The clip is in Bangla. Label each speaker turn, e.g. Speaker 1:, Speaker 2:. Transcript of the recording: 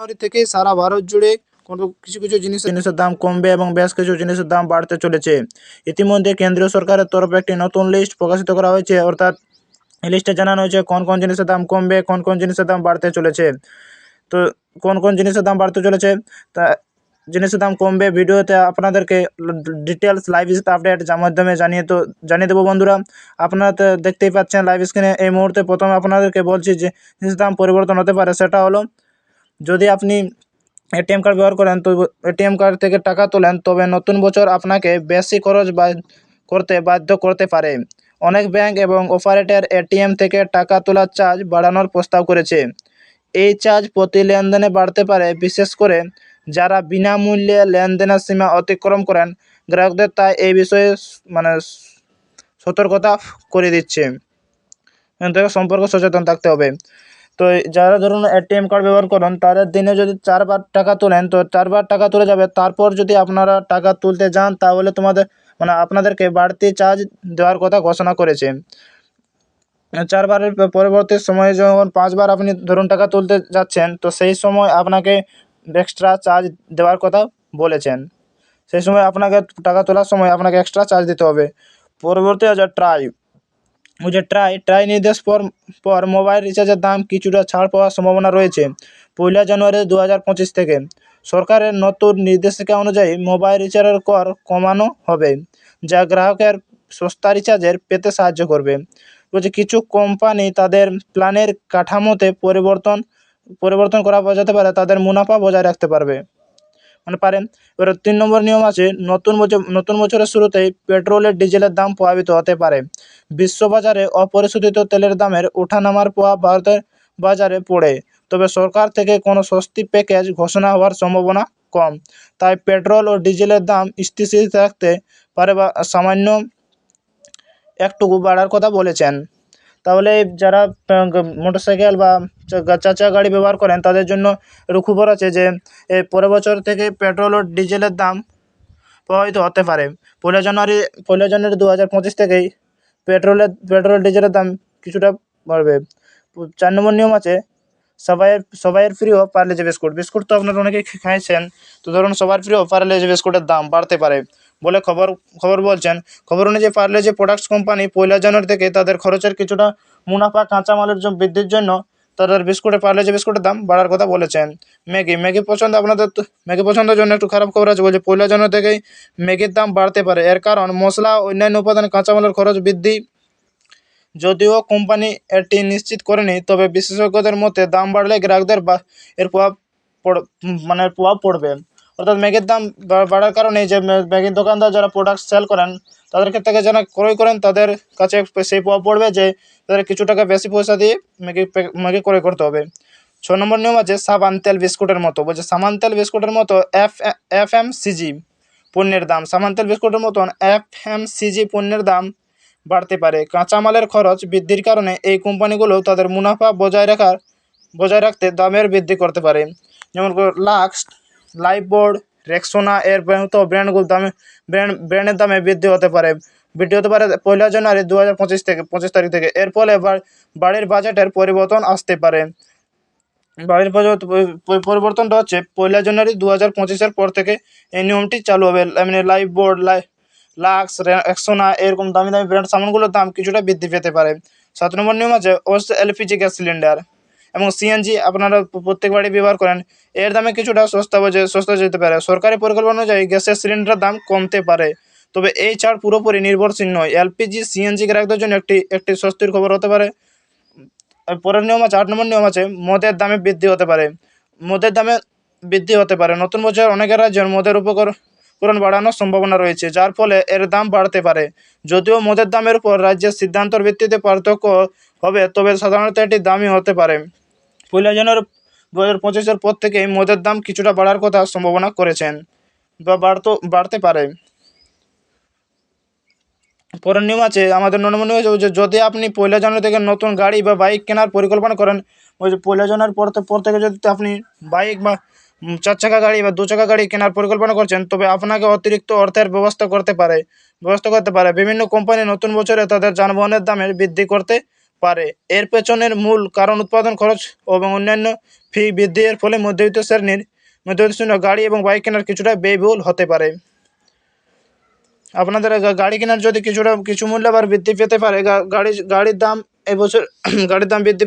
Speaker 1: জানুয়ারি থেকে সারা ভারত জুড়ে কোনো কিছু কিছু জিনিস জিনিসের দাম কমবে এবং বেশ কিছু জিনিসের দাম বাড়তে চলেছে। ইতিমধ্যে কেন্দ্রীয় সরকারের তরফে একটি নতুন লিস্ট প্রকাশিত করা হয়েছে, অর্থাৎ এই লিস্টে জানানো হয়েছে কোন কোন জিনিসের দাম কমবে, কোন কোন জিনিসের দাম বাড়তে চলেছে। তো কোন কোন জিনিসের দাম বাড়তে চলেছে, তা জিনিসের দাম কমবে ভিডিওতে আপনাদেরকে ডিটেলস লাইভ আপডেট যার মাধ্যমে জানিয়ে তো জানিয়ে দেবো বন্ধুরা। আপনারা তো দেখতেই পাচ্ছেন লাইভ স্ক্রিনে এই মুহূর্তে প্রথমে আপনাদেরকে বলছি যে জিনিসের দাম পরিবর্তন হতে পারে, সেটা হলো যদি আপনি এটিএম কার্ড ব্যবহার করেন, তো এটিএম কার্ড থেকে টাকা তোলেন, তবে নতুন বছর আপনাকে বেশি খরচ বা, করতে বাধ্য করতে পারে। অনেক ব্যাংক এবং অপারেটর এটিএম থেকে টাকা তোলার চার্জ বাড়ানোর প্রস্তাব করেছে। এই চার্জ প্রতি লেনদেনে বাড়তে পারে, বিশেষ করে যারা বিনামূল্যে লেনদেনের সীমা অতিক্রম করেন। গ্রাহকদের তাই এই বিষয়ে মানে সতর্কতা করে দিচ্ছে। সম্পর্ক সচেতন থাকতে হবে। তো যারা ধরুন এটিএম কার্ড ব্যবহার করেন, তাদের দিনে যদি চারবার টাকা তোলেন, তো চারবার টাকা তুলে যাবে। তারপর যদি আপনারা টাকা তুলতে যান, তাহলে তোমাদের মানে আপনাদেরকে বাড়তি চার্জ দেওয়ার কথা ঘোষণা করেছে। চারবারের পরবর্তী সময়ে যখন পাঁচবার আপনি ধরুন টাকা তুলতে যাচ্ছেন, তো সেই সময় আপনাকে এক্সট্রা চার্জ দেওয়ার কথা বলেছেন। সেই সময় আপনাকে টাকা তোলার সময় আপনাকে এক্সট্রা চার্জ দিতে হবে। পরবর্তী আছে ট্রাই যে ট্রাই ট্রাই নির্দেশ পর পর মোবাইল রিচার্জের দাম কিছুটা ছাড় পাওয়ার সম্ভাবনা রয়েছে। পয়লা জানুয়ারি দু হাজার পঁচিশ থেকে। সরকারের নতুন নির্দেশিকা অনুযায়ী মোবাইল রিচার্জের কর কমানো হবে, যা গ্রাহকের সস্তা রিচার্জের পেতে সাহায্য করবে। বলছে কিছু কোম্পানি তাদের প্ল্যানের কাঠামোতে পরিবর্তন পরিবর্তন করা যেতে পারে, তাদের মুনাফা বজায় রাখতে পারবে। মানে পারেন। এবার তিন নম্বর নিয়ম আছে, নতুন বছর, নতুন বছরের শুরুতেই পেট্রোলের ডিজেলের দাম প্রভাবিত হতে পারে। বিশ্ববাজারে অপরিশোধিত তেলের দামের ওঠানামার প্রভাব ভারতের বাজারে পড়ে। তবে সরকার থেকে কোনো স্বস্তি প্যাকেজ ঘোষণা হওয়ার সম্ভাবনা কম। তাই পেট্রোল ও ডিজেলের দাম স্থিতিশীল থাকতে পারে বা সামান্য একটুকু বাড়ার কথা বলেছেন। তাহলে যারা মোটর সাইকেল বা চার চাকা গাড়ি ব্যবহার করেন, তাদের জন্য একটু খবর আছে যে পরের বছর থেকে পেট্রোল ও ডিজেলের দাম প্রভাবিত হতে পারে। পয়লা জানুয়ারি পয়লা জানুয়ারি দু হাজার পঁচিশ থেকেই পেট্রোলের পেট্রোল ডিজেলের দাম কিছুটা বাড়বে। চার নম্বর নিয়ম আছে, সবাইয়ের সবাইয়ের প্রিয় পার্লেজি বিস্কুট। বিস্কুট তো আপনারা অনেকেই খাইছেন, তো ধরুন সবার প্রিয় পার্লেজি বিস্কুটের দাম বাড়তে পারে বলে খবর খবর বলছেন। খবর অনুযায়ী পার্লেজি প্রোডাক্টস কোম্পানি পয়লা জানুয়ারি থেকে তাদের খরচের কিছুটা মুনাফা, কাঁচামালের বৃদ্ধির জন্য তাদের বিস্কুটের যে বিস্কুটের দাম বাড়ার কথা বলেছেন। ম্যাগি ম্যাগি পছন্দ আপনাদের ম্যাগি পছন্দের জন্য একটু খারাপ খবর আছে, বলছে পয়লা জানুয়ারি থেকেই ম্যাগির দাম বাড়তে পারে। এর কারণ, মশলা, অন্যান্য উপাদান, কাঁচামালের খরচ বৃদ্ধি। যদিও কোম্পানি এটি নিশ্চিত করেনি, তবে বিশেষজ্ঞদের মতে দাম বাড়লে গ্রাহকদের বা এর প্রভাব মানে প্রভাব পড়বে। অর্থাৎ ম্যাগির দাম বাড়ার কারণে যে ম্যা- ম্যাগির দোকানদার যারা প্রোডাক্ট সেল করেন, তাদের থেকে যারা ক্রয় করেন, তাদের কাছে সেই প্রভাব পড়বে যে তাদের কিছু টাকা বেশি পয়সা দিয়ে ম্যাগি ম্যাগি ক্রয় করতে হবে। ছ নম্বর নিয়ম আছে সাবান তেল বিস্কুটের মতো। বলছে সামান তেল বিস্কুটের মতো এফ এফ এম সিজি পণ্যের দাম। সামান তেল বিস্কুটের মতন এফ এম সিজি পণ্যের দাম বাড়তে পারে। কাঁচামালের খরচ বৃদ্ধির কারণে এই কোম্পানিগুলো তাদের মুনাফা বজায় রাখার বজায় রাখতে দামের বৃদ্ধি করতে পারে। যেমন লাক্স লাইফবোর্ড রেক্সোনা এর মতো ব্র্যান্ডগুলো দামে, ব্র্যান্ড, ব্র্যান্ডের দামে বৃদ্ধি হতে পারে। বৃদ্ধি হতে পারে পয়লা জানুয়ারি দু হাজার পঁচিশ থেকে, পঁচিশ তারিখ থেকে। এর ফলে বাড়ির বাজেটের পরিবর্তন আসতে পারে। বাড়ির পরিবর্তনটা হচ্ছে পয়লা জানুয়ারি দু হাজার পঁচিশের পর থেকে এই নিয়মটি চালু হবে। মানে লাইফ বোর্ড লাই লাক্স একশোনা এরকম দামি দামি ব্র্যান্ড সামানগুলোর দাম কিছুটা বৃদ্ধি পেতে পারে। সাত নম্বর নিয়ম আছে অবশ্যই এলপিজি গ্যাস সিলিন্ডার। এবং সিএনজি আপনারা প্রত্যেক বাড়ি ব্যবহার করেন। এর দামে কিছুটা সস্তা সস্তা যেতে পারে। সরকারি পরিকল্পনা অনুযায়ী গ্যাসের সিলিন্ডারের দাম কমতে পারে। তবে এই ছাড় পুরোপুরি নির্ভরশীল নয়। এলপিজি সিএনজি গ্রাহকদের জন্য একটি একটি স্বস্তির খবর হতে পারে। পরের নিয়ম আছে আট নম্বর নিয়ম আছে, মদের দামে বৃদ্ধি হতে পারে। মদের দামে বৃদ্ধি হতে পারে। নতুন বছর অনেক রাজ্যের মদের উপকরণ বাড়ানোর সম্ভাবনা রয়েছে, যার ফলে এর দাম বাড়তে পারে। যদিও মদের দামের উপর রাজ্যের সিদ্ধান্তর ভিত্তিতে পার্থক্য হবে, তবে সাধারণত এটি দামই হতে পারে। পয়লা জানুয়ারি দু হাজার পঁচিশের পর থেকেই মদের দাম কিছুটা বাড়ার কথা সম্ভাবনা করেছেন বা বাড়তো, বাড়তে পারে। পরের নিয়ম আছে, আমাদের ন নম্বর নিয়ম আছে যে যদি আপনি পয়লা জানুয়ারি থেকে নতুন গাড়ি বা বাইক কেনার পরিকল্পনা করেন, ওই যে পয়লা জানুয়ারির পর থেকে- পর থেকে যদি আপনি বাইক বা চার চাকা গাড়ি বা দু চাকা গাড়ি কেনার পরিকল্পনা করছেন, তবে আপনাকে অতিরিক্ত অর্থের ব্যবস্থা করতে পারে, ব্যবস্থা করতে পারে। বিভিন্ন কোম্পানি নতুন বছরে তাদের যানবাহনের দামের বৃদ্ধি করতে পারে। এর পেছনের মূল কারণ উৎপাদন খরচ এবং অন্যান্য ফি বৃদ্ধির ফলে মধ্যবিত্ত শ্রেণির মধ্যবিত্ত শ্রেণির গাড়ি এবং বাইক কেনার কিছুটা ব্যয়বহুল হতে পারে। আপনাদের গাড়ি কেনার যদি কিছুটা কিছু মূল্য আবার বৃদ্ধি পেতে পারে গাড়ি গাড়ির দাম এবছর গাড়ির দাম বৃদ্ধি